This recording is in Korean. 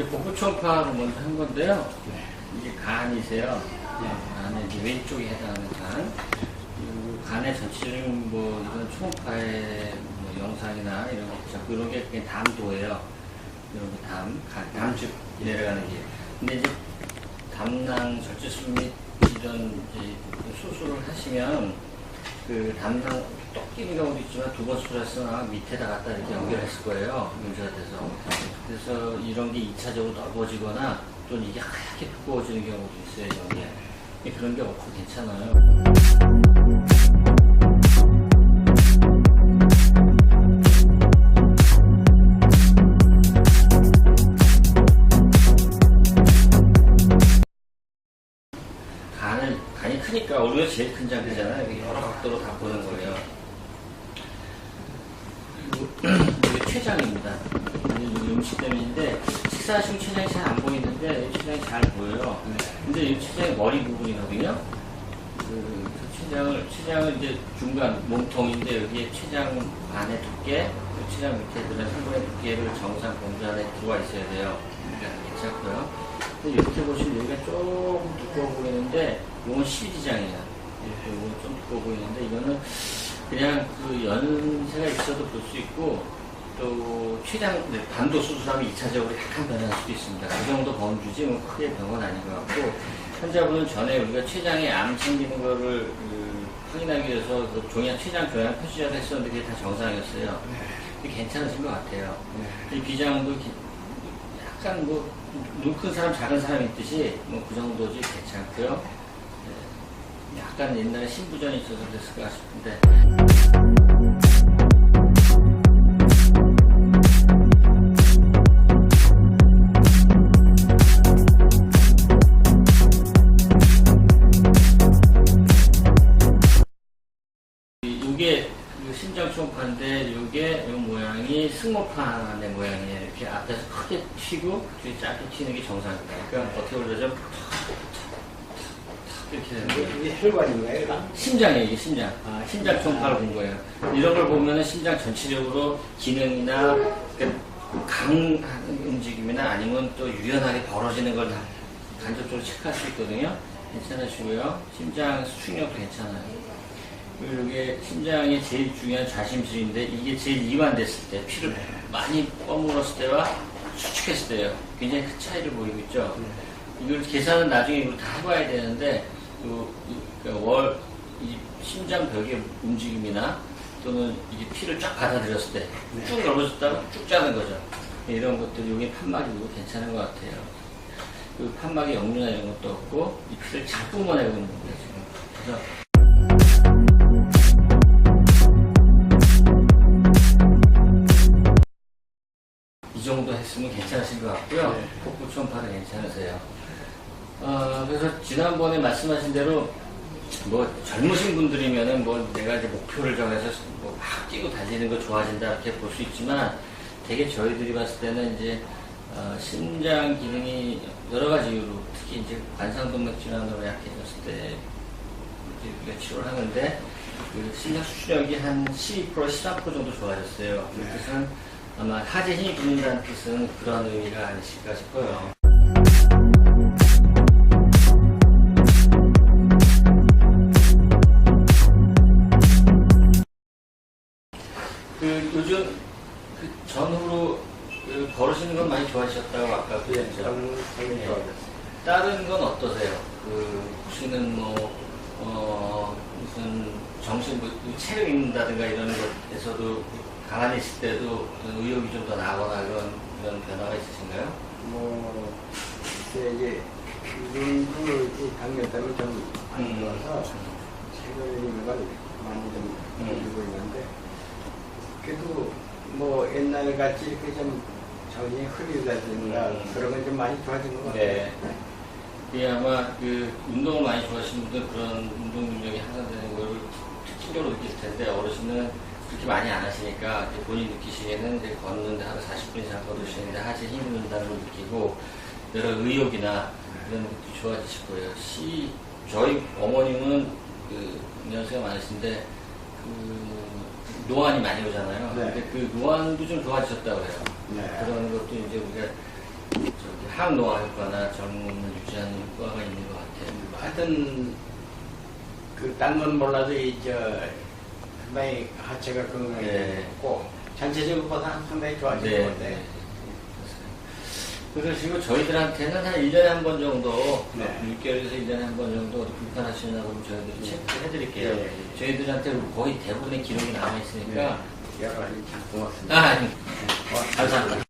이제 그 복부초음파하고 먼저 한 건데요. 이게 간이세요. 네, 간에 이제 왼쪽에 해당하는 간. 그리고 간의 전체적인 뭐 이런 초파의 뭐 영상이나 이런 거 자꾸 이런 게 그냥 담도예요. 이런 거 담, 간, 담즙 내려가는 게. 근데 이제 담낭 절제술 및 이런 이제 수술을 하시면 그 담낭 똑 끼는 경우도 있지만 두번 수술했으나 밑에다 갖다 이렇게 연결했을 거예요. 문제가 돼서. 그래서 이런 게 2차적으로 넓어지거나 또는 이게 하얗게 두꺼워지는 경우도 있어요, 이런 게. 그런 게 없고 괜찮아요. 크니까 우리가 제일 큰 장기잖아요. 이게 여러 각도로 다 보는 거예요. 췌장입니다. 이게 음식 때문인데 식사하시고 췌장이 잘 안 보이는데 이 췌장이 잘 보여요. 근데 이 췌장이 머리 부분이거든요. 그, 그 췌장을 췌장은 이제 중간 몸통인데 여기에 췌장 안에 두께, 그 췌장 밑에 들은 한번의 두께를 정상 공주 안에 들어와 있어야 돼요. 괜찮고요. 근데 이렇게 보시면 여기가 조금 두꺼워 보이는데 이건 실지장이에요. 이렇게 이건 좀 두꺼워 보이는데 이거는 그냥 그 연세가 있어도 볼 수 있고 또 네, 반도 수술하면 2차적으로 약간 변할 수도 있습니다. 그 정도 범주지 뭐 크게 병은 아닌 것 같고 환자분은 전에 우리가 췌장에 암 생기는 거를 그 확인하기 위해서 그 종양 췌장 교양 표시자를 했었는데 그게 다 정상이었어요. 근데 괜찮으신 것 같아요. 이 비장도 기- 약간 뭐 눈 큰 사람 작은 사람 있듯이 뭐 그 정도지 괜찮고요. 네. 약간 옛날에 신부전이 있어서 그랬을까 싶은데 요게 요 모양이 승모판의 모양이에요. 이렇게 앞에서 크게 튀고 뒤에 짧게 튀는 게 정상입니다. 그러니까 어떻게 보자면 이렇게 되는 거예요. 이게 혈관인가요? 심장이에요, 이게 심장. 아, 심장 초음파를 본 거예요. 이런 걸 보면은 심장 전체적으로 기능이나 그 강한 움직임이나 아니면 또 유연하게 벌어지는 걸다 간접적으로 체크할 수 있거든요. 괜찮으시고요. 심장 수축력도 괜찮아요. 이게 심장의 제일 중요한 좌심술인데 이게 제일 이완됐을 때 피를 많이 뻐물었을 때와 수축했을 때요. 굉장히 큰 차이를 보이고 있죠. 이걸 계산은 나중에 이걸 다 해봐야 되는데 그, 그 월, 이 심장 벽의 움직임이나 또는 이게 피를 쫙 받아들였을 때쭉 넓어졌다가 쭉 짜는 거죠. 이런 것들이 여기 판막이고 괜찮은 것 같아요. 그 판막에 역류나 이런 것도 없고 이 피를 잘 뿜어내고 있는 거예요 지금. 그래서 괜찮으신 것 같고요. 네. 복부 초음파도 괜찮으세요. 어, 그래서 지난번에 말씀하신 대로 뭐 젊으신 분들이면은 뭐 내가 이제 목표를 정해서 뭐 막 뛰고 달리는 거 좋아진다 이렇게 볼 수 있지만 되게 저희들이 봤을 때는 이제 어, 심장 기능이 여러 가지 이유로 특히 이제 관상동맥 질환으로 약해졌을 때 이제 우리가 치료를 하는데 그 심장 수축력이 한 12% 13% 정도 좋아졌어요. 그 네. 뜻은 아마 하재 힘이 붙는다는 뜻은 그런 의미가 아니실까 싶어요. 그 요즘 그 전후로 그 걸으시는 건 많이 좋아지셨다고 아까 예, 그랬죠. 네. 다른 건 어떠세요? 그 혹시는 뭐 어, 무슨 정신 뭐 체력 있는다든가 이런 것에서도 가만히 있을 때도 의욕이 좀 더 나거나 그런 그런 변화가 있으신가요? 뭐, 이제 이제, 눈을 이 당뇨 때문에 좀안 음. 좋아서, 체력이 걸 많이 좀 음. 느끼고 있는데, 그래도 뭐 옛날 같이 이렇게 좀 정신이 흐리다든가 음. 그런 건 좀 많이 좋아진 것 같아요. 네. 이게 아마 그 운동을 많이 좋아하시는 분들 그런 운동 능력이 향상되는 걸 특징적으로 느끼실 텐데 어르신은 그렇게 많이 안 하시니까 본인 느끼시기에는 이제 걷는데 하루 40분 이상 걸으시는데 하체 힘이 든다는 걸 느끼고 여러 의욕이나 이런 것도 좋아지실 거예요. 시 저희 어머님은 그 연세가 많으신데 그 노안이 많이 오잖아요. 네. 근데 그 노안도 좀 좋아지셨다고 해요. 네. 그런 것도 이제 우리가 항노화 효과나 젊음을 유지하는 효과가 있는 것 같아요. 하여튼 그딴건 몰라도 이저 상당히 하체가 네. 건강해졌고 전체적으로 보다 상당히 좋아진 네. 것 같아요. 네. 그리고 저희들한테는 한 1년에 한 번 정도, 네. 6개월에서 1년에 한 번 정도 불편하시나 그러면 저희들이 체크해 드릴게요. 네. 저희들한테 거의 대부분의 기록이 남아있으니까. 여러 가지 참 고맙습니다. 아, 아니. 감사합니다.